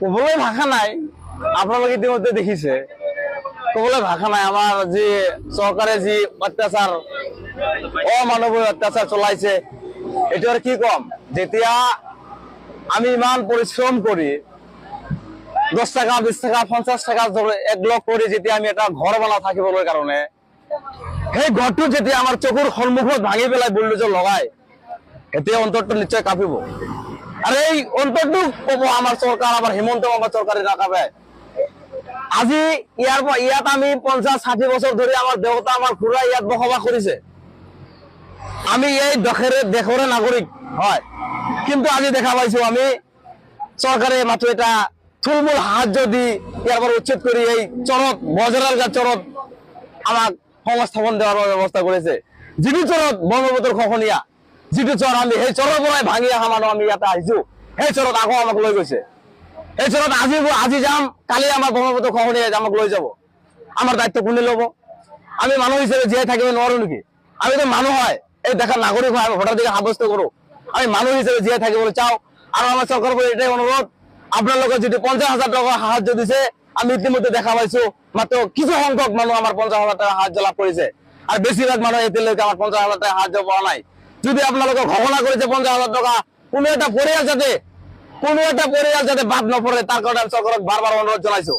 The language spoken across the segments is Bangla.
কবলৈ ভাষা নাই আপোনালোকে ইতিমধ্যে দেখিছে? কবলৈ ভাষা নাই আমাৰ যি চৰকাৰে যি অত্যাচাৰ অমানৱীয় অত্যাচাৰ চলাইছে এইটো আৰু কি কম? যেতিয়া আমি ইমান পৰিশ্ৰম কৰি দহ টকা, বিশ টকা টকা এক লগ কৰি যেতিয়া আমি এটা ঘৰ বনাওঁ থাকিবলৈ কাৰণে, সেই ঘৰটো যেতিয়া আমাৰ চকুৰ সন্মুখত ভাঙি পেলাই বুলডোজাৰ লগাই, এতিয়া অন্তৰটো নিশ্চয় কাঁপিব। আৰু এই অন্তৰটো কব আমাৰ চৰকাৰ আমাৰ হিমন্ত মামা চৰকাৰে নাকাপে আজি পৰা ইয়াত আমি পঞ্চাশ, ষাঠি বছৰ ধৰি আমাৰ দেউতা, আমাৰ খুৰা ইয়াত বসবাস কৰিছে। আমি এই দেশৰে দেশৰে নাগৰিক, হয়। কিন্তু আজি দেখা পাইছো আমি চৰকাৰে মাত্ৰ এটা থুলমূল সাহায্য দি ইয়াৰ পৰা উচ্ছেদ কৰি এই চৰত, বজৰাল গাছ চৰত আমাক সংস্থাপন দেওয়ার ব্যবস্থা করেছে যিটো চৰত ব্ৰহ্মপুত্ৰ খহনীয়া যিটো চৰ আমি সেই চৰৰ পৰাই ভাঙি অহা মানুহ আমি ইয়াতে আহিছো। সেই চৰত আকৌ আমাক লৈ গৈছে। সেই চৰত আজি আজি যাম, কালি আমাৰ ব্ৰহ্মপুত্ৰ খহনীয়া আমাক লৈ যাব। আমাৰ দায়িত্ব কোনে ল'ব? আমি মানুহ হিচাপে জীয়াই থাকিব নোৱাৰো নেকি? আমিতো মানুহ হয়, এই দেখাৰ নাগৰিক হয়, আমি ভোটাধিকাৰ সাব্যস্ত কৰো। আমি মানুহ হিচাপে জীয়াই থাকিবলৈ চাওঁ। আৰু আমাৰ চৰকাৰৰ পৰা এটাই অনুৰোধ আপোনালোকে যিটো পঞ্চাশ হাজাৰ টকা সাহায্য দিছে, আমি ইতিমধ্যে দেখা পাইছো, মাত্ৰ কিছু সংখ্যক মানুহ আমাৰ পঞ্চাশ হাজাৰ টকা সাহায্য লাভ কৰিছে। আৰু বেছিভাগ মানুহ এতিয়ালৈকে আমাৰ পঞ্চাশ হাজাৰ টকা সাহায্য পোৱা নাই। যদি আপোনালোকে ঘোষণা কৰিছে পঞ্চাশ হাজাৰ টকা কোনো এটা পৰিয়াল যাতে কোনো এটা পৰিয়াল যাতে বাদ নপৰে তাৰ কাৰণে আমি চৰকাৰক বাৰ বাৰ অনুৰোধ জনাইছো।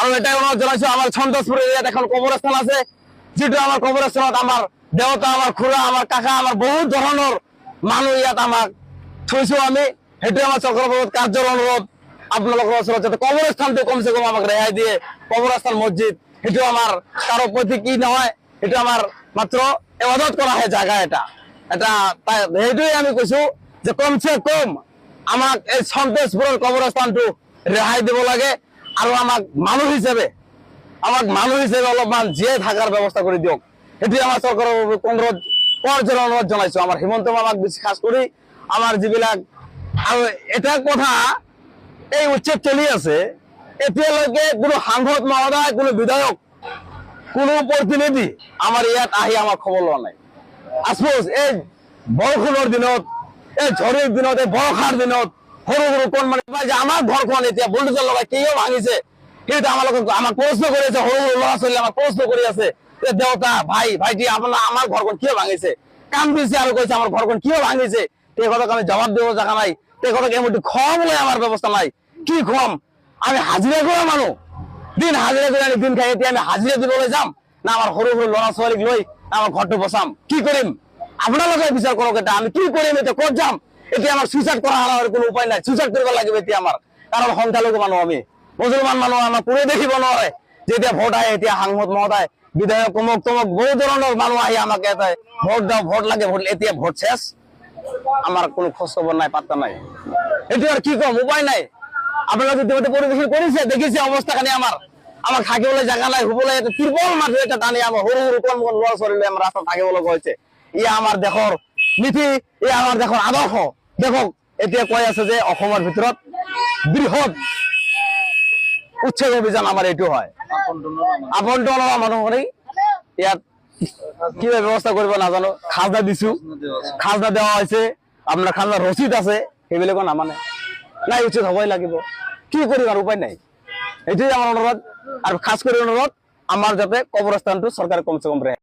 আৰু এটাই অনুৰোধ জনাইছো আমাৰ সন্তোষপুৰ এৰিয়াত এখন কবৰস্থান আছে। যিটো আমাৰ কবৰস্থানত আমাৰ দেউতা আমাৰ খুৰা আমাৰ কাকা আমাৰ বহুত ধৰণৰ মানুহ ইয়াত আমাক থৈছো আমি। সেইটোৱে আমাৰ চৰকাৰৰ লগত কাৰ্যৰ অনুৰোধ। আপোনালোকৰ ওচৰত যাতে কবৰস্থানটো কমচে কম আমাক ৰেহাই দিয়ে। কবৰস্থান মছজিদ সেইটো আমাৰ কাৰো প্ৰতি কি নহয়, সেইটো আমাৰ মাত্ৰ এবাদত কৰাহে জাগা এটা। এটা সেইটোৱে আমি কৈছো যে কমচে কম আমাক এই সন্তোষপুৰৰ কবৰস্থানটো ৰেহাই দিব লাগে আৰু আমাক মানুহ হিচাপে, আমাক মানুহ হিচাপে অলপমান জীয়াই থকাৰ ব্যৱস্থা কৰি দিয়ক। সেইটোৱে আমাৰ চৰকাৰৰ অনুৰোধ কৰজোৰ অনুৰোধ জনাইছো। আমাৰ হিমন্ত মামাক বেছি খাস কৰি আমাৰ যিবিলাক, আৰু এটা কথা, এই উচ্ছেদ চলি আছে, এতিয়ালৈকে কোনো সাংসদ মহোদয়, কোনো বিধায়ক, কোনো প্ৰতিনিধি আমাৰ ইয়াত আহি আমাক খবৰ লোৱা নাই। আচপোজ এই বৰষুণৰ দিনত, এই ঝড়িৰ দিনত, এই বৰষাৰ দিনত, সৰু সৰু কোন মানে যে আমাৰ ঘৰখন এতিয়া বুলডোজাৰ লগাই কিয় ভাঙিছে? সেইটো আমালোকক আমাক প্ৰশ্ন কৰি আছে, সৰু সৰু ল'ৰা ছোৱালী আমাক প্ৰশ্ন কৰি আছে। যে দেউতা, ভাই, ভাইটি, আপোনাৰ, আমাৰ ঘৰখন কিয় ভাঙিছে? কাম দিছে আৰু কৈছে, আমাৰ ঘৰখন কিয় ভাঙিছে? তেখেতক আমি জবাব দিব জেগা নাই। তেখেতক এমুঠি খুৱাবলৈ আমাৰ ব্যৱস্থা নাই। কি খুৱাম? আমি হাজিৰা কৰা মানুহ। দিন হাজিৰা কৰি আনি দিন খাই এতিয়া আমি হাজিৰা দিবলৈ যাম। না, আমাৰ সৰু সৰু ল'ৰা ছোৱালীক লৈ না আমাৰ ঘৰটো বচাম কি কৰিম আপোনালোকে বিচাৰ কৰক এটা। আমি কি কৰিম এতিয়া ক'ত যাম। এতিয়া আমাৰ চুইচাইড কৰা আমাৰ কোনো উপায় নাই। চুইচাইড কৰিব লাগিব এতিয়া আমাৰ কাৰণ সংখ্যালঘু মানুহ আমি। মুছলমান মানুহ আমাক কোনে দেখিব নোৱাৰে। যে ভোট আহে, এতিয়া সাংসদ মহোদয়, বিধায়ক তমুক তমুক বহু ধৰণৰ মানুহ আহি আমাক ইয়াতে ভোট দাও, ভোট লাগে, ভোট এতিয়া ভোট শেষ। আমাৰ কোনো খোঁজ খবৰ নাই, পাত্তা নাই। এইটো আৰু কি কম? উপায় নাই। আপোনালোকে ইতিমধ্যে পৰিৱেশন কৰিছে, দেখিছে অৱস্থাখানি আমাৰ আমাক থাকিবলৈ জাগা নাই শুবলৈ এটা ত্ৰিপল মাটি এটা টানি আমাৰ সৰু সৰু কণ কণ ল'ৰা ছোৱালী লৈ আমাৰ ৰাস্তাত থাকিব লগা হৈছে ই আমাৰ দেশৰ নীতি ই আমাৰ দেশৰ আদৰ্শ দেখক এতিয়া কৈ আছে যে অসমৰ ভিতৰত বৃহৎ উচ্ছেদ অভিযান আমাৰ এইটো হয়। আপনটো অলপ মানুহ কৰি ইয়াত কিবা ব্যৱস্থা কৰিব নাজানো। খাজনা দিছো। খাজনা দেওয়া হৈছে। আপোনাৰ খাজনা ৰচিদ আছে। সেইবিলাকো নামানে। নাই উচিত হবই লাগিব। কি কৰিম আৰু উপায় নাই। এইটোৱে আমাৰ অনুৰোধ আৰু খাস কৰি অনুৰোধ আমাৰ যাতে কবরস্থানটু চৰকাৰে কমচে কম